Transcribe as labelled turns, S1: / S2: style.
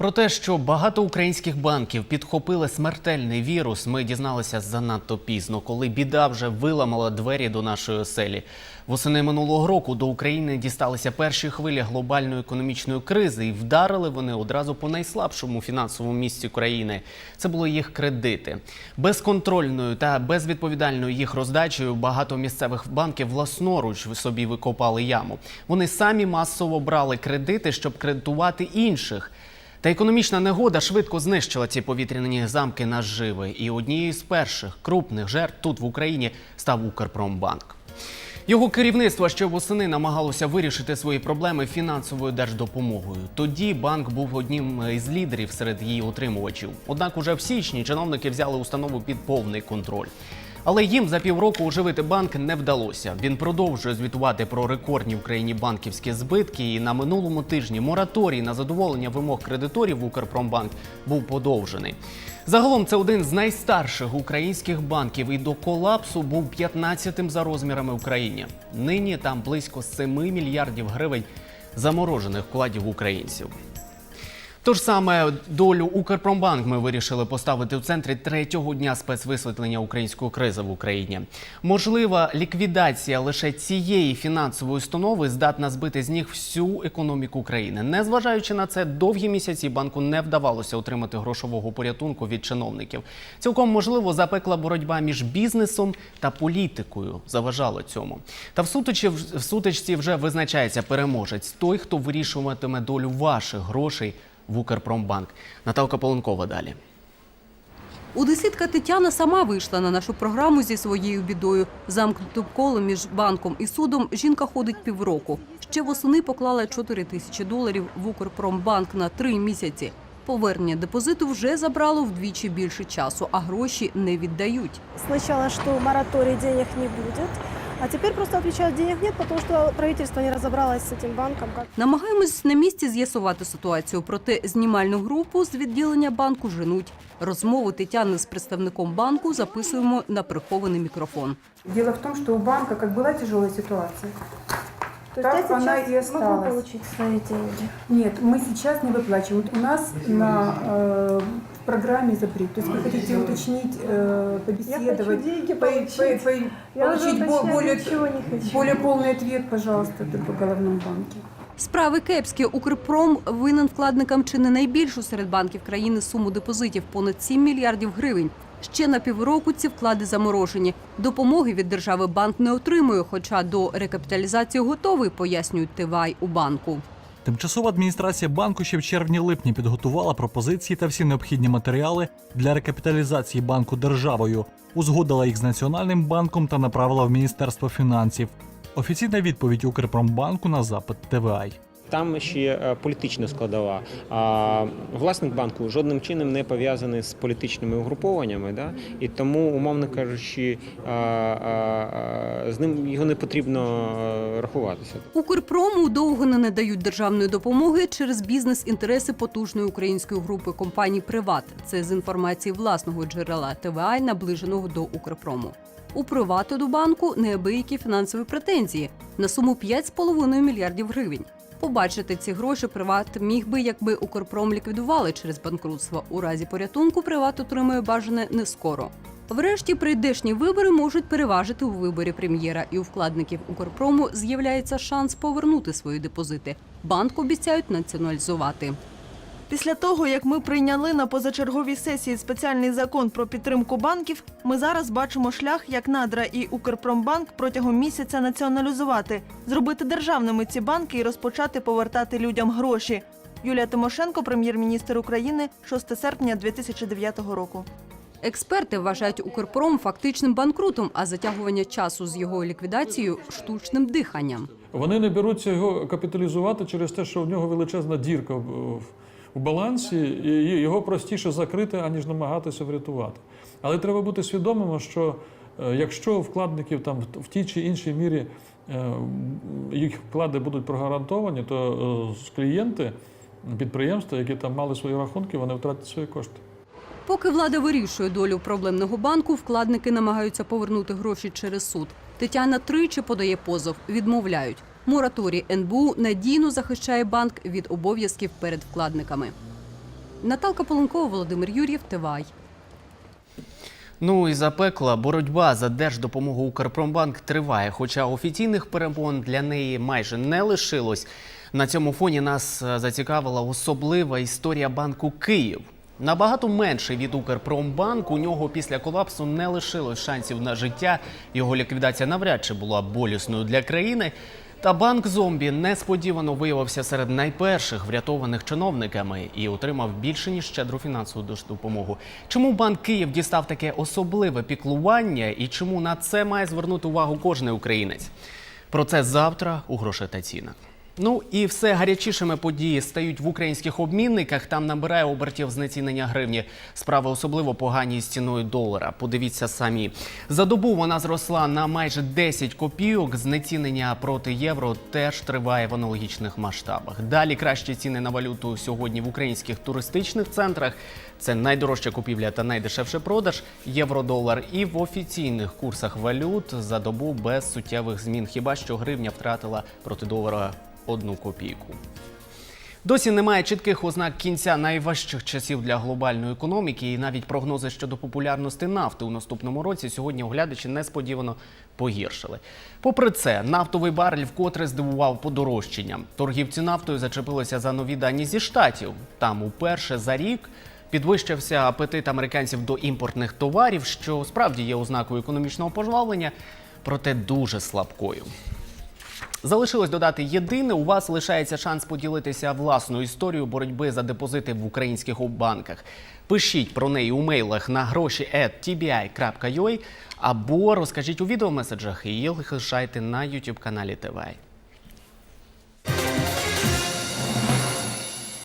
S1: Про те, що багато українських банків підхопили смертельний вірус, ми дізналися занадто пізно, коли біда вже виламала двері до нашої оселі. Восени минулого року до України дісталися перші хвилі глобальної економічної кризи, і вдарили вони одразу по найслабшому фінансовому місці країни. Це були їх кредити. Безконтрольною та безвідповідальною їх роздачею багато місцевих банків власноруч собі викопали яму. Вони самі масово брали кредити, щоб кредитувати інших. Та економічна негода швидко знищила ці повітряні замки наживи. І однією з перших крупних жертв тут в Україні став Укрпромбанк. Його керівництво ще восени намагалося вирішити свої проблеми фінансовою держдопомогою. Тоді банк був одним із лідерів серед її отримувачів. Однак, уже в січні чиновники взяли установу під повний контроль. Але їм за півроку оживити банк не вдалося. Він продовжує звітувати про рекордні в країні банківські збитки. І на минулому тижні мораторій на задоволення вимог кредиторів Укрпромбанк був подовжений. Загалом це один з найстарших українських банків і до колапсу був 15-тим за розмірами в країні. Нині там близько 7 мільярдів гривень заморожених вкладів українців. Тож саме долю Укрпромбанк ми вирішили поставити в центрі третього дня спецвисвітлення української кризи в Україні. Можлива ліквідація лише цієї фінансової установи здатна збити з ніг всю економіку країни. Незважаючи на це, довгі місяці банку не вдавалося отримати грошового порятунку від чиновників. Цілком можливо, запекла боротьба між бізнесом та політикою заважало цьому. Та в сутичці, вже визначається переможець той, хто вирішуватиме долю ваших грошей в Укрпромбанк. Наталка Поленкова далі.
S2: Одеситка Тетяна сама вийшла на нашу програму зі своєю бідою. Замкнутим колом між банком і судом жінка ходить півроку. Ще восени поклала 4 тисячі доларів в Укрпромбанк на три місяці. Повернення депозиту вже забрало вдвічі більше часу, а гроші не віддають.
S3: Сначала, что мораторий денег не будет, а тепер просто отвечают, денег нет, потому що правительство не розібралося з цим банком.
S2: Намагаємось на місці з'ясувати ситуацію, проте знімальну групу з відділення банку женуть. Розмову Тетяни з представником банку записуємо на прихований мікрофон.
S4: Діло в тому, що у банку як була тяжела ситуация.
S3: То
S4: Так
S3: есть я
S4: она
S3: сейчас
S4: и
S3: могу
S4: осталась.
S3: получить свои деньги.
S4: Нет, мы сейчас не выплачиваем. Вот у нас на э, в программе запрет. То есть вы хотите уточнить, э,
S3: Я хочу
S4: побеседовать,
S3: деньги
S4: по-
S3: получить.
S4: по- по-
S3: Я уже
S4: получить бо-
S3: уточнять
S4: более,
S3: ничего не хочу.
S4: более полный ответ, пожалуйста, только в головном банке.
S2: Справи кепські. Укрпром винен вкладникам чи не найбільшу серед банків країни суму депозитів понад 7 мільярдів гривень. Ще на півроку ці вклади заморожені. Допомоги від держави банк не отримує, хоча до рекапіталізації готовий, пояснюють ТВАЙ у банку.
S5: Тимчасова адміністрація банку ще в червні-липні підготувала пропозиції та всі необхідні матеріали для рекапіталізації банку державою, узгодила їх з Національним банком та направила в Міністерство фінансів. Офіційна відповідь Укрпромбанку на запит ТВАЙ.
S6: Там ще е, політична складова. А власник банку жодним чином не пов'язаний з політичними угрупованнями, да? і тому, умовно кажучи, а, а, з ним його не потрібно е, рахуватися.
S2: Укрпрому довго не надають державної допомоги через бізнес-інтереси потужної української групи компаній Приват. Це з інформації власного джерела ТВА, наближеного до Укрпрому. У привату до банку неабиякі фінансові претензії на суму 5,5 мільярдів гривень. Побачити ці гроші приват міг би, якби Укрпром ліквідували через банкрутство. У разі порятунку приват отримує бажане не скоро. Врешті прийдешні вибори можуть переважити у виборі прем'єра, і у вкладників Укрпрому з'являється шанс повернути свої депозити. Банк обіцяють націоналізувати.
S7: Після того, як ми прийняли на позачерговій сесії спеціальний закон про підтримку банків, ми зараз бачимо шлях, як Надра і Укрпромбанк протягом місяця націоналізувати, зробити державними ці банки і розпочати повертати людям гроші. Юлія Тимошенко, прем'єр-міністр України, 6 серпня 2009 року.
S2: Експерти вважають Укрпром фактичним банкрутом, а затягування часу з його ліквідацією штучним диханням.
S8: Вони не беруться його капіталізувати через те, що в нього величезна дірка в, в балансі, і його простіше закрити, аніж намагатися врятувати. Але треба бути свідомими, що е, якщо вкладників там в тій чи іншій мірі е, їх вклади будуть прогарантовані, то е, клієнти, підприємства, які там мали свої рахунки, вони втратять свої кошти.
S2: Поки влада вирішує долю проблемного банку, вкладники намагаються повернути гроші через суд. Тетяна тричі подає позов, відмовляють. Мораторій НБУ надійно захищає банк від обов'язків перед вкладниками. Наталка Поленкова, Володимир Юр'єв, ТВАЙ.
S1: Ну і запекла боротьба за держдопомогу Укрпромбанк триває, хоча офіційних перемон для неї майже не лишилось. На цьому фоні нас е, зацікавила особлива історія банку Київ. Набагато менше від Укрпромбанк. У нього після колапсу не лишилось шансів на життя. Його ліквідація навряд чи була болісною для країни. Та банк зомбі несподівано виявився серед найперших врятованих чиновниками і отримав більше ніж щедру фінансову допомогу. Чому банк Київ дістав таке особливе піклування і чому на це має звернути увагу кожен українець? Про це завтра у грошей та цінах. Ну і все гарячішими події стають в українських обмінниках. Там набирає обертів знецінення гривні. Справа особливо погані з ціною долара. Подивіться самі. За добу вона зросла на майже 10 копійок. Знецінення проти євро теж триває в аналогічних масштабах. Далі кращі ціни на валюту сьогодні в українських туристичних центрах. Це найдорожча купівля та найдешевший продаж євро-долар. І в офіційних курсах валют за добу без суттєвих змін. Хіба що гривня втратила проти долара одну копійку. Досі немає чітких ознак кінця найважчих часів для глобальної економіки, і навіть прогнози щодо популярності нафти у наступному році сьогодні оглядачі несподівано погіршили. Попри це, нафтовий барель вкотре здивував подорожчанням. Торгівці нафтою зачепилися за нові дані зі штатів. Там уперше за рік підвищився апетит американців до імпортних товарів, що справді є ознакою економічного пожвавлення, проте дуже слабкою. Залишилось додати єдине. У вас лишається шанс поділитися власною історією боротьби за депозити в українських банках. Пишіть про неї у мейлах на гроші abо розкажіть у відеомеседжах і їх лишайте на YouTube каналі ТВ.